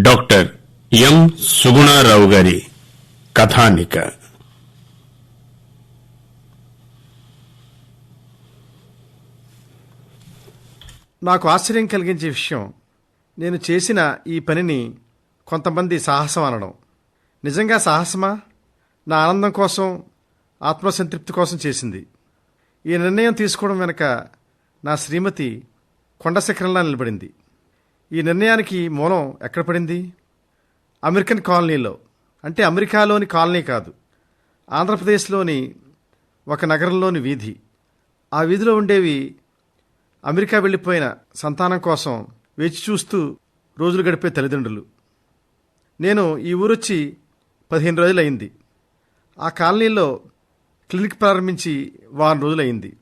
Doctor M Sugunarao గారి కథానిక. నాకు ఆశ్చర్యం కలిగించే విషయం నేను చేసిన ఈ పనిని కొంతమంది సాహసం అనడం. నిజంగా సాహసమా? నా ఆనందం కోసం ఆత్మసంతృప్తి కోసం చేసింది. ఈ నిర్ణయం తీసుకోవడం వెనుక నా శ్రీమతి కొండ శిఖరంలా నిలబడింది. ఈ నిర్ణయానికి మూలం ఎక్కడ పడింది? అమెరికన్ కాలనీలో. అంటే అమెరికాలోని కాలనీ కాదు. ఆంధ్రప్రదేశ్లోని ఒక నగరంలోని వీధి. ఆ వీధిలో ఉండేవి అమెరికా వెళ్ళిపోయిన సంతానం కోసం వేచి చూస్తూ రోజులు గడిపే తల్లిదండ్రులు. నేను ఈ ఊరొచ్చి పదిహేను రోజులైంది ఆ కాలనీలో క్లినిక్ ప్రారంభించి వారం రోజులైంది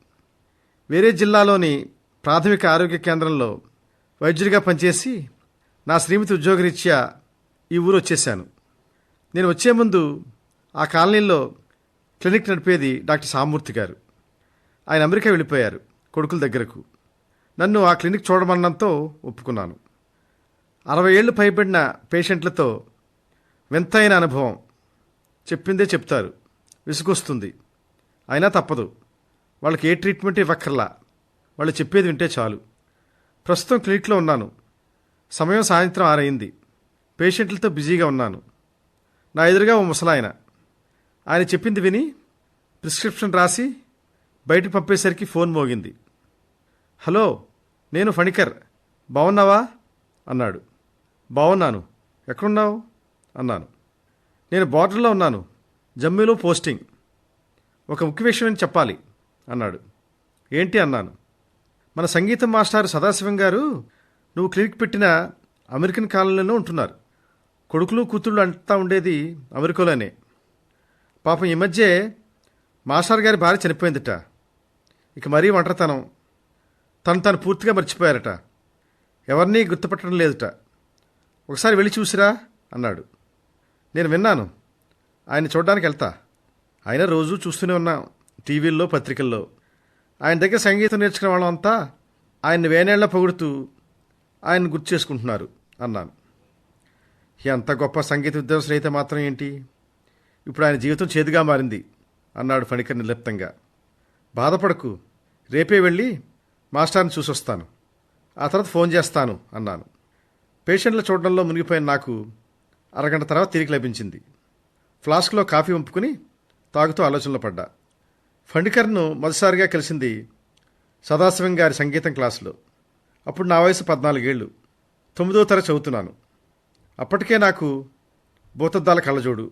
వేరే జిల్లాలోని ప్రాథమిక ఆరోగ్య కేంద్రంలో వైద్యుడిగా పనిచేసి నా శ్రీమతి ఉద్యోగరీత్యా ఈ ఊరు వచ్చేశాను. నేను వచ్చే ముందు ఆ కాలనీలో క్లినిక్ నడిపేది డాక్టర్ సామూర్తి గారు. ఆయన అమెరికా వెళ్ళిపోయారు కొడుకుల దగ్గరకు. నన్ను ఆ క్లినిక్ చూడమన్నంతో ఒప్పుకున్నాను. అరవై ఏళ్ళు పైబడిన పేషెంట్లతో వింతైన అనుభవం. చెప్పిందే చెప్తారు. విసుగొస్తుంది. అయినా తప్పదు. వాళ్ళకి ఏ ట్రీట్మెంట్ ఇవ్వక్కర్లా. వాళ్ళు చెప్పేది వింటే చాలు. ప్రస్తుతం క్లినిక్లో ఉన్నాను. సమయం సాయంత్రం ఆరైంది. పేషెంట్లతో బిజీగా ఉన్నాను. నా ఎదురుగా ఓ ముసలాయన. ఆయన చెప్పింది విని ప్రిస్క్రిప్షన్ రాసి బయటకు పంపేసరికి ఫోన్ మోగింది. హలో నేను ఫణికర్. బాగున్నావా అన్నాడు. బాగున్నాను ఎక్కడున్నావు? అన్నాను. నేను బార్డర్లో ఉన్నాను. జమ్మూలో పోస్టింగ్. ఒక ముఖ్య విషయం చెప్పాలి. అన్నాడు. ఏంటి? అన్నాను. మన సంగీతం మాస్టర్ సదాశివం గారు నువ్వు క్లినిక్ పెట్టిన అమెరికన్ కాలనీలో ఉంటున్నారు. కొడుకులు కూతుళ్ళు అంతా ఉండేది అమెరికాలోనే. పాపం ఈ మధ్య మాస్టర్ గారి భార్య చనిపోయిందిట. ఇక మరీ ఒంటరితనం. తను తను పూర్తిగా మర్చిపోయారట. ఎవరినీ గుర్తుపట్టడం లేదుట. ఒకసారి వెళ్ళి చూసిరా అన్నాడు. నేను విన్నాను. ఆయన చూడడానికి వెళ్తా. ఆయన రోజూ చూస్తూనే ఉన్నాం. టీవీల్లో పత్రికల్లో. ఆయన దగ్గర సంగీతం నేర్చుకునే వాళ్ళంతా ఆయన్ని వేనేళ్ళ పొగుడుతూ ఆయన గుర్తు చేసుకుంటున్నారు అన్నాను. ఎంత గొప్ప సంగీత విద్వాంసులు అయితే మాత్రం ఏంటి? ఇప్పుడు ఆయన జీవితం చేదుగా మారింది అన్నాడు ఫణికర్ నిర్లిప్తంగా. బాధపడకు రేపే వెళ్ళి మాస్టర్ని చూసొస్తాను. ఆ తర్వాత ఫోన్ చేస్తాను అన్నాను. పేషెంట్లు చూడడంలో మునిగిపోయిన నాకు అరగంట తర్వాత తిరిగి లభించింది. ఫ్లాస్క్లో కాఫీ పంపుకుని తాగుతూ ఆలోచనలో పడ్డా. ఫండికర్ను మొదటిసారిగా కలిసింది సదాశివం గారి సంగీతం క్లాసులో. అప్పుడు నా వయసు పద్నాలుగేళ్ళు. తొమ్మిదో తర చదువుతున్నాను. అప్పటికే నాకు భూతద్దాల కళ్ళజోడు.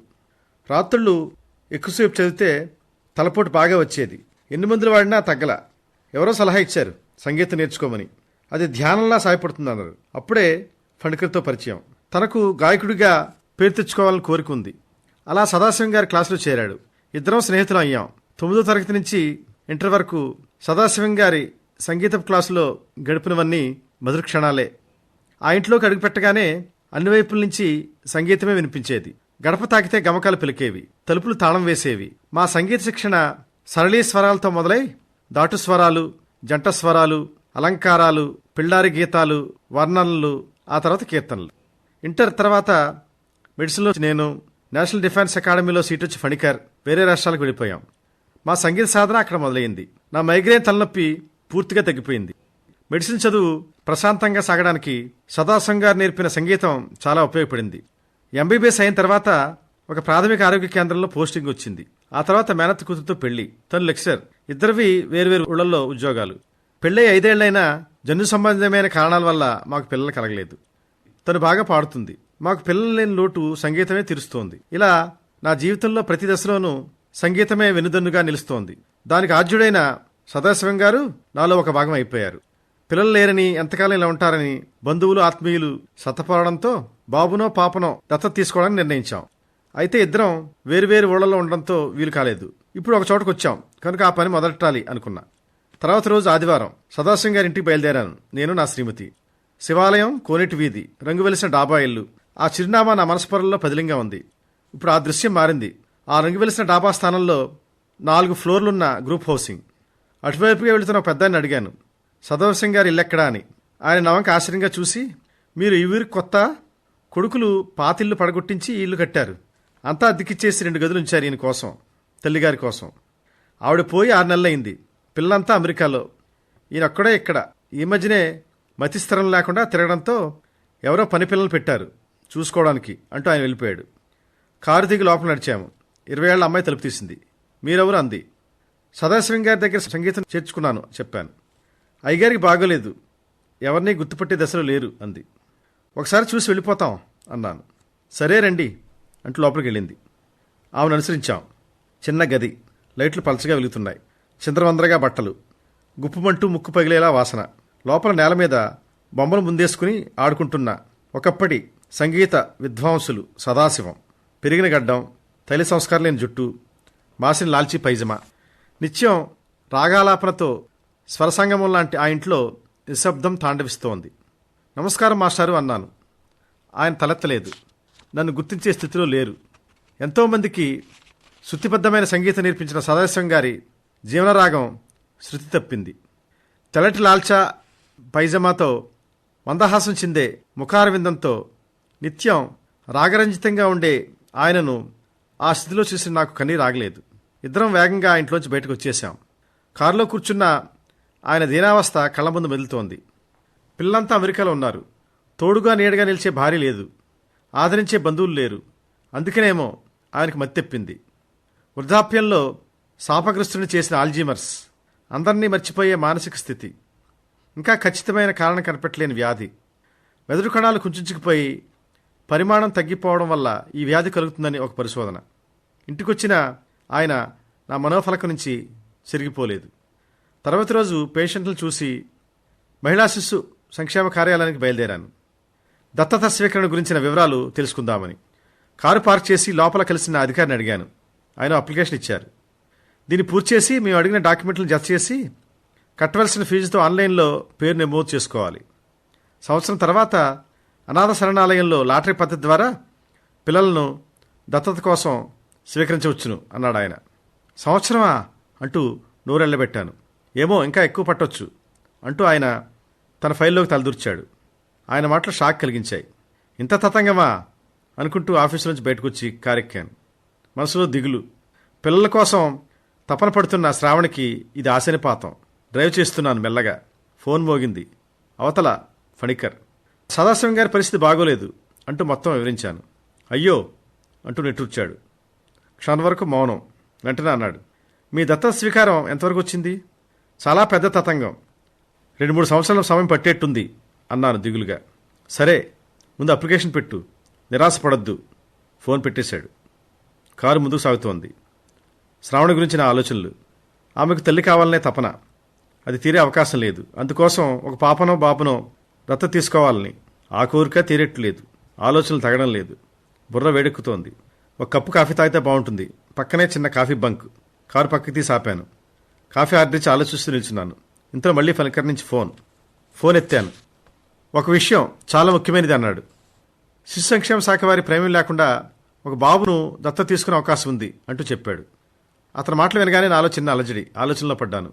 రాత్రుళ్ళు ఎక్కువసేపు చదివితే తలపోటు బాగా వచ్చేది. ఎన్ని మందులు వాడినా తగ్గల. ఎవరో సలహా ఇచ్చారు సంగీతం నేర్చుకోమని. అది ధ్యానంలా సాయపడుతుందన్నారు. అప్పుడే ఫణికర్తో పరిచయం. తనకు గాయకుడిగా పేరు తెచ్చుకోవాలని కోరిక ఉంది. అలా సదాశివం గారి క్లాసులో చేరాడు. ఇద్దరం స్నేహితులం అయ్యాం. తొమ్మిదో తరగతి నుంచి ఇంటర్ వరకు సదాశివం గారి సంగీత క్లాసులో గడిపినవన్నీ మధుర క్షణాలే ఆ ఇంట్లోకి అడుగుపెట్టగానే అన్ని వైపుల నుంచి సంగీతమే వినిపించేది. గడప తాకితే గమకాలు పిలికేవి. తలుపులు తాళం వేసేవి. మా సంగీత శిక్షణ సరళీ స్వరాలతో మొదలై దాటు స్వరాలు జంట స్వరాలు అలంకారాలు పిల్లారి గీతాలు వర్ణనలు ఆ తర్వాత కీర్తనలు. ఇంటర్ తర్వాత మెడిసిన్లో నేను నేషనల్ డిఫెన్స్ అకాడమీలో సీట్ వచ్చి ఫణికర్. వేరే రాష్ట్రాలకు వెళ్ళిపోయాం. మా సంగీత సాధన అక్కడ మొదలైంది. నా మైగ్రేన్ తలనొప్పి పూర్తిగా తగ్గిపోయింది. మెడిసిన్ చదువు ప్రశాంతంగా సాగడానికి సదాశం గారు నేర్పిన సంగీతం చాలా ఉపయోగపడింది. ఎంబీబీఎస్ అయిన తర్వాత ఒక ప్రాథమిక ఆరోగ్య కేంద్రంలో పోస్టింగ్ వచ్చింది. ఆ తర్వాత మేనత్ కూతురుతో పెళ్ళి. తను లెక్చర్ ఇద్దరివి వేరువేరు ఊళ్ళల్లో ఉద్యోగాలు. పెళ్ళై ఐదేళ్ళైనా జన్యు సంబంధమైన కారణాల వల్ల మాకు పిల్లలు కలగలేదు. తను బాగా పాడుతుంది. మాకు పిల్లలు లేని లోటు సంగీతమే తీరుస్తోంది. ఇలా నా జీవితంలో ప్రతి దశలోనూ సంగీతమే వెనుదన్నుగా నిలుస్తోంది. దానికి ఆద్యుడైన సదాశివం గారు నాలో ఒక భాగం అయిపోయారు. పిల్లలు లేరని ఎంతకాలం ఇలా ఉంటారని బంధువులు ఆత్మీయులు సతపడడంతో బాబునో పాపనో దత్తత తీసుకోవడానికి నిర్ణయించాం. అయితే ఇద్దరం వేరువేరు ఊళ్ళలో ఉండడంతో వీలు కాలేదు. ఇప్పుడు ఒక చోటకు వచ్చాం. కనుక ఆ పని మొదలెట్టాలి అనుకున్నా. తర్వాత రోజు ఆదివారం సదాశివం గారి ఇంటికి బయలుదేరాను. నేను నా శ్రీమతి. శివాలయం కోనేటి వీధి రంగు వెలిసిన డాబా ఇల్లు. ఆ చిరునామా నా మనస్పరంలో పదిలింగా ఉంది. ఇప్పుడు ఆ దృశ్యం మారింది. ఆ రంగు వెలిసిన డాబా స్థానంలో నాలుగు ఫ్లోర్లున్న గ్రూప్ హౌసింగ్. అటువైపుగా వెళుతున్న ఒక పెద్దాన్ని అడిగాను. సదవసింగ్ గారు ఇల్లెక్కడా? అని. ఆయన నవంక ఆశ్చర్యంగా చూసి మీరు ఈ ఊరికి కొత్త కొడుకులు పాతిల్లు పడగొట్టించి ఇల్లు కట్టారు. అంతా అద్దెకిచ్చేసి రెండు గదులు ఉంచారు ఈయన కోసం తల్లిగారి కోసం. ఆవిడ పోయి ఆరు నెలలైంది పిల్లంతా అమెరికాలో. ఈయన ఒక్కడే ఇక్కడ. ఈ మధ్యనే మతిస్థిరం లేకుండా తిరగడంతో ఎవరో పని పిల్లలు పెట్టారు చూసుకోవడానికి అంటూ ఆయన వెళ్ళిపోయాడు. కారు దిగి లోపల నడిచాము. ఇరవై ఏళ్ళ అమ్మాయి తలుపు తీసింది. మీరెవరు అంది. సదాశివం గారి దగ్గర సంగీతం చేర్చుకున్నాను చెప్పాను. అయ్యగారికి బాగోలేదు. ఎవరిని గుర్తుపట్టే దశలో లేరు అంది. ఒకసారి చూసి వెళ్ళిపోతాం అన్నాను. సరే రండి అంటూ లోపలికి వెళ్ళింది. ఆమెను అనుసరించాం. చిన్న గది లైట్లు పలచగా వెలుగుతున్నాయి. చింద్రవందరగా బట్టలు. గుప్పుమంటూ ముక్కు పగిలేలా వాసన. లోపల నేల మీద బొమ్మలు ముందేసుకుని ఆడుకుంటున్న ఒకప్పటి సంగీత విద్వాంసులు సదాశివం. పెరిగిన గడ్డం తైలి సంస్కారం లేని జుట్టు మాసిన లాల్చీ పైజమా. నిత్యం రాగాలాపనతో స్వరసంగమం లాంటి ఆ ఇంట్లో నిశ్శబ్దం తాండవిస్తోంది. నమస్కారం మాస్టారు అన్నాను. ఆయన తలెత్తలేదు. నన్ను గుర్తించే స్థితిలో లేరు. ఎంతోమందికి శృతిబద్ధమైన సంగీతం నేర్పించిన సదాశివం గారి జీవనరాగం శృతి తప్పింది. తెల్లటి లాల్చా పైజమాతో మందహాసం చిందే ముఖారవిందంతో నిత్యం రాగరంజితంగా ఉండే ఆయనను ఆ స్థితిలో చూసి నాకు కన్నీరు ఆగలేదు. ఇద్దరం వేగంగా ఆ ఇంట్లోంచి బయటకు వచ్చేసాం కారులో కూర్చున్న ఆయన దీనావస్థ కళ్ళ ముందు మెదులుతోంది. పిల్లంతా అమెరికాలో ఉన్నారు. తోడుగా నీడగా నిలిచే భార్య లేదు. ఆదరించే బంధువులు లేరు. అందుకనేమో ఆయనకు మత్తెప్పింది వృద్ధాప్యంలో శాపగ్రస్తుని చేసిన ఆల్జీమర్స్ అందరినీ మర్చిపోయే మానసిక స్థితి. ఇంకా ఖచ్చితమైన కారణం కనిపెట్టలేని వ్యాధి. మెదడు కణాలు కుంచుకుపోయి పరిమాణం తగ్గిపోవడం వల్ల ఈ వ్యాధి కలుగుతుందని ఒక పరిశోధన. ఇంటికొచ్చిన ఆయన నా మనోఫలకం నుంచి సిరిగిపోలేదు తర్వాత రోజు పేషెంట్లను చూసి మహిళా శిశు సంక్షేమ కార్యాలయానికి బయలుదేరాను. దత్తత స్వీకరణ గురించిన వివరాలు తెలుసుకుందామని. కారు పార్క్ చేసి లోపల కలిసిన అధికారిని అడిగాను. ఆయన అప్లికేషన్ ఇచ్చారు. దీన్ని పూర్తి చేసి మేము అడిగిన డాక్యుమెంట్లను జత చేసి కట్టవలసిన ఫీజుతో ఆన్లైన్లో పేరు నమోదు చేసుకోవాలి. సంవత్సరం తర్వాత అనాథ శరణాలయంలో లాటరీ పద్ధతి ద్వారా పిల్లలను దత్తత కోసం స్వీకరించవచ్చును అన్నాడు ఆయన. సంవత్సరమా అంటూ నోరెళ్ళబెట్టాను. ఏమో ఇంకా ఎక్కువ పట్టొచ్చు అంటూ ఆయన తన ఫైల్లోకి తలదూర్చాడు. ఆయన మాటలు షాక్ కలిగించాయి. ఇంత తతంగమా అనుకుంటూ ఆఫీసు నుంచి బయటకొచ్చి కారెక్కాను. మనసులో దిగులు. పిల్లల కోసం తపన పడుతున్న శ్రావణికి ఇది ఆశనిపాతం డ్రైవ్ చేస్తున్నాను మెల్లగా. ఫోన్ మోగింది. అవతల ఫణికర్. సదాశివం గారి పరిస్థితి బాగోలేదు అంటూ మొత్తం వివరించాను. అయ్యో అంటూ నెట్టూర్చాడు. క్షణం వరకు మౌనం. వెంటనే అన్నాడు మీ దత్త స్వీకారం ఎంతవరకు వచ్చింది? చాలా పెద్ద తతంగం. రెండు మూడు సంవత్సరాల సమయం పట్టేట్టుంది అన్నాను దిగులుగా. సరే ముందు అప్లికేషన్ పెట్టు. నిరాశపడొద్దు ఫోన్ పెట్టేశాడు. కారు ముందుకు సాగుతోంది. శ్రావణ నా ఆలోచనలు. ఆమెకు తల్లి కావాలనే తపన. అది తీరే అవకాశం లేదు. అందుకోసం ఒక పాపనో బాపనో దత్త తీసుకోవాలని. ఆ కోరిక తీరేట్లేదు. ఆలోచనలు తగడం లేదు. బుర్ర వేడెక్కుతోంది. ఒక కప్పు కాఫీ తాగితే బాగుంటుంది పక్కనే చిన్న కాఫీ బంక్. కారు పక్కకి తీసి ఆపాను. కాఫీ ఆర్డర్ ఇచ్చి ఆలోచిస్తూ నిల్చున్నాను. ఇంతలో మళ్ళీ ఫలికర్ నుంచి ఫోన్. ఫోన్ ఎత్తాను. ఒక విషయం చాలా ముఖ్యమైనది అన్నాడు. శిశు సంక్షేమ శాఖ వారి ప్రేమం లేకుండా ఒక బాబును దత్త తీసుకునే అవకాశం ఉంది అంటూ చెప్పాడు. అతని మాటలు వినగానే నాలో చిన్న అలజడి ఆలోచనలో పడ్డాను.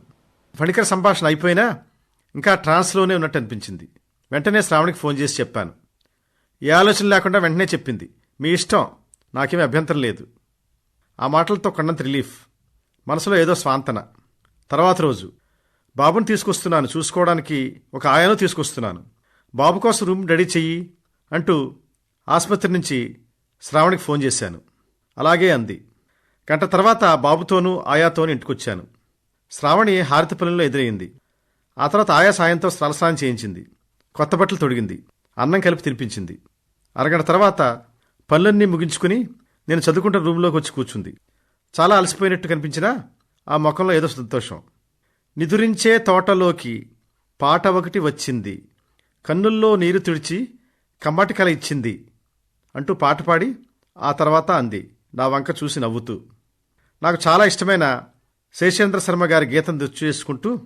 ఫణికర్ సంభాషణ అయిపోయినా ఇంకా ట్రాన్స్లోనే ఉన్నట్టు అనిపించింది. వెంటనే శ్రావణికి ఫోన్ చేసి చెప్పాను. ఏ ఆలోచన లేకుండా వెంటనే చెప్పింది. మీ ఇష్టం. నాకేమీ అభ్యంతరం లేదు. ఆ మాటలతో కొండంత రిలీఫ్. మనసులో ఏదో స్వాంతన. తర్వాత రోజు. బాబుని తీసుకొస్తున్నాను. చూసుకోవడానికి ఒక ఆయనను తీసుకొస్తున్నాను. బాబు కోసం రూమ్ రెడీ చెయ్యి అంటూ ఆసుపత్రి నుంచి శ్రావణికి ఫోన్ చేశాను. అలాగే అంది. గంట తర్వాత బాబుతోనూ ఆయాతోనూ ఇంటికొచ్చాను. శ్రావణి హారతి పనుల్లో ఎదురైంది ఆ తర్వాత ఆయా సాయంతో స్థలస్నానం చేయించింది. కొత్త బట్టలు తొడిగింది. అన్నం కలిపి తినిపించింది. అరగంట తర్వాత పనులన్నీ ముగించుకుని నేను చదువుకుంటున్న రూమ్లోకి వచ్చి కూర్చుంది. చాలా అలసిపోయినట్టు కనిపించినా ఆ ముఖంలో ఏదో సంతోషం. నిదురించే తోటలోకి పాట ఒకటి వచ్చింది. కన్నుల్లో నీరు తుడిచి కమ్మటి కల ఇచ్చింది అంటూ పాట పాడి ఆ తర్వాత అంది. నా వంక చూసి నవ్వుతూ. నాకు చాలా ఇష్టమైన శేషేంద్ర శర్మ గారి గీతం దృష్టి చేసుకుంటూ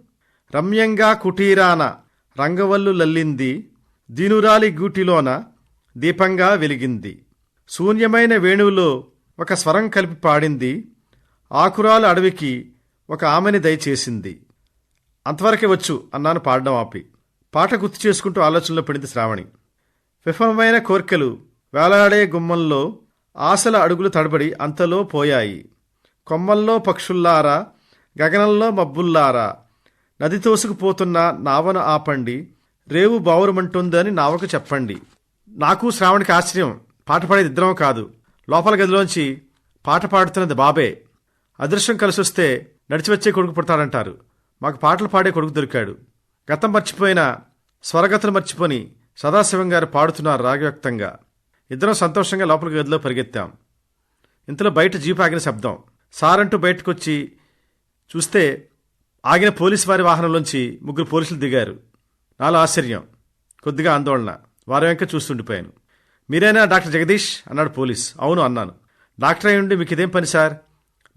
రమ్యంగా కుటీరాన రంగవల్లు లల్లింది దీనురాలి గూటిలోన దీపంగా వెలిగింది. శూన్యమైన వేణువులో ఒక స్వరం కలిపి పాడింది ఆకురాలు అడవికి ఒక ఆమెని దయచేసింది. అంతవరకే వచ్చు అన్నాను పాడడం ఆపి. పాట గుర్తు చేసుకుంటూ ఆలోచనలో పడింది శ్రావణి. విఫలమైన కోరికలు వేలాడే గుమ్మంలో ఆశల అడుగులు తడబడి అంతలో పోయాయి. కొమ్మల్లో పక్షుల్లారా గగనంలో మబ్బుల్లారా నది తోసుకుపోతున్న నావను ఆపండి. రేవు బావురమంటుందని నావకు చెప్పండి. నాకు శ్రావణికి ఆశ్చర్యం. పాట పాడేది ఇద్దరం కాదు. లోపల గదిలోంచి పాట పాడుతున్నది బాబే. అదృశ్యం కలిసి వస్తే నడిచివచ్చే కొడుకు పుడతాడంటారు. మాకు పాటలు పాడే కొడుకు దొరికాడు. గతం మర్చిపోయిన స్వరగతను మర్చిపోని సదాశివం గారు పాడుతున్నారు రాగవ్యక్తంగా. ఇద్దరం సంతోషంగా లోపలికి గదిలో పరిగెత్తాం. ఇంతలో బయట జీప్ ఆగిన శబ్దం. సారంటూ బయటకొచ్చి చూస్తే ఆగిన పోలీసు వారి వాహనంలోంచి ముగ్గురు పోలీసులు దిగారు. నాలో ఆశ్చర్యం. కొద్దిగా ఆందోళన. వారి వెంక చూస్తుండిపోయాను మీరేనా డాక్టర్ జగదీష్? అన్నాడు పోలీస్. అవును అన్నాను. డాక్టర్ అయి ఉండి మీకు ఇదేం పని సార్?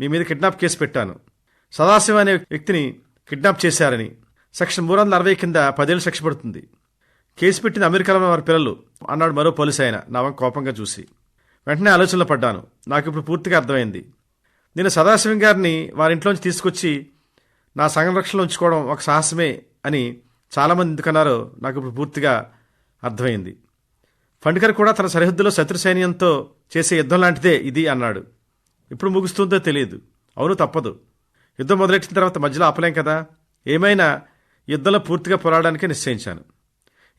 మీ మీద కిడ్నాప్ కేసు పెట్టాను. సదాశివ అనే వ్యక్తిని కిడ్నాప్ చేశారని సెక్షన్ మూడు వందల అరవై కింద పదేళ్ళు శిక్ష పడుతుంది. కేసు పెట్టిన అమెరికాలో వారి పిల్లలు అన్నాడు మరో పోలీస్ ఆయన నా వంక కోపంగా చూసి. వెంటనే ఆలోచనలో పడ్డాను. నాకు ఇప్పుడు పూర్తిగా అర్థమైంది. నేను సదాశివం గారిని వారి ఇంట్లోంచి తీసుకొచ్చి నా సంరక్షణలో ఉంచుకోవడం ఒక సాహసమే అని చాలామంది ఎందుకన్నారో నాకు ఇప్పుడు పూర్తిగా అర్థమైంది. ఫండ్కర్ కూడా తన సరిహద్దులో శత్రు సైన్యంతో చేసే యుద్ధం లాంటిదే ఇది అన్నాడు. ఇప్పుడు ముగుస్తుందో తెలియదు. అవును తప్పదు. యుద్ధం మొదలెట్టిన తర్వాత మధ్యలో ఆపలేం కదా? ఏమైనా యుద్ధంలో పూర్తిగా పోరాడడానికే నిశ్చయించాను.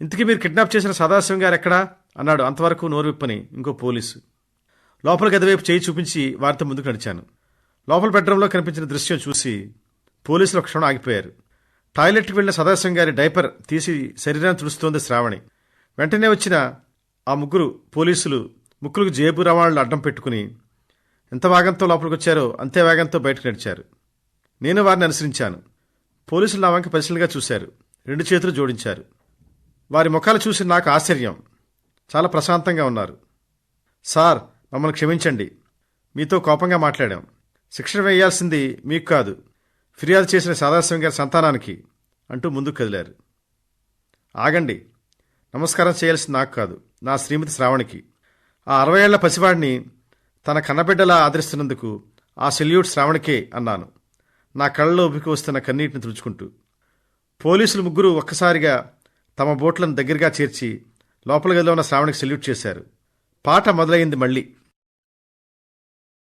ఇంతకీ మీరు కిడ్నాప్ చేసిన సదాశివం గారు ఎక్కడా? అన్నాడు అంతవరకు నోరు విప్పని ఇంకో పోలీసు. లోపల గదివైపు చేయి చూపించి వారితో ముందుకు నడిచాను. లోపల బెడ్రూమ్లో కనిపించిన దృశ్యం చూసి పోలీసులు ఒక క్షణం ఆగిపోయారు. టాయిలెట్కి వెళ్ళిన సదాశివం గారి డైపర్ తీసి శరీరాన్ని తుడుస్తోంది శ్రావణి. వెంటనే వచ్చిన ఆ ముగ్గురు పోలీసులు ముక్కులకు జేబు రవాణాలు అడ్డం పెట్టుకుని ఎంత వేగంతో లోపలికి వచ్చారో అంతే వేగంతో బయటకు నడిచారు. నేను వారిని అనుసరించాను. పోలీసులు నా వంక పరిశీలనగా చూశారు. రెండు చేతులు జోడించారు. వారి ముఖాలు చూసి నాకు ఆశ్చర్యం. చాలా ప్రశాంతంగా ఉన్నారు. సార్ మమ్మల్ని క్షమించండి. మీతో కోపంగా మాట్లాడాం. శిక్షణ వేయాల్సింది మీకు కాదు. ఫిర్యాదు చేసిన సదాశివం గారి సంతానానికి అంటూ ముందుకు కదిలారు. ఆగండి నమస్కారం చేయాల్సింది నాకు కాదు నా శ్రీమతి శ్రావణికి. ఆ అరవై ఏళ్ళ పసివాడిని తన కన్నబిడ్డలా ఆదరిస్తున్నందుకు ఆ సెల్యూట్ శ్రావణికే అన్నాను. నా కళ్ళలో ఉబికి వస్తున్న కన్నీటిని తుడుచుకుంటూ. పోలీసులు ముగ్గురు ఒక్కసారిగా తమ బోట్లను దగ్గరగా చేర్చి లోపల గదిలో ఉన్న శ్రావణికి సెల్యూట్ చేశారు. పాట మొదలైంది మళ్ళీ.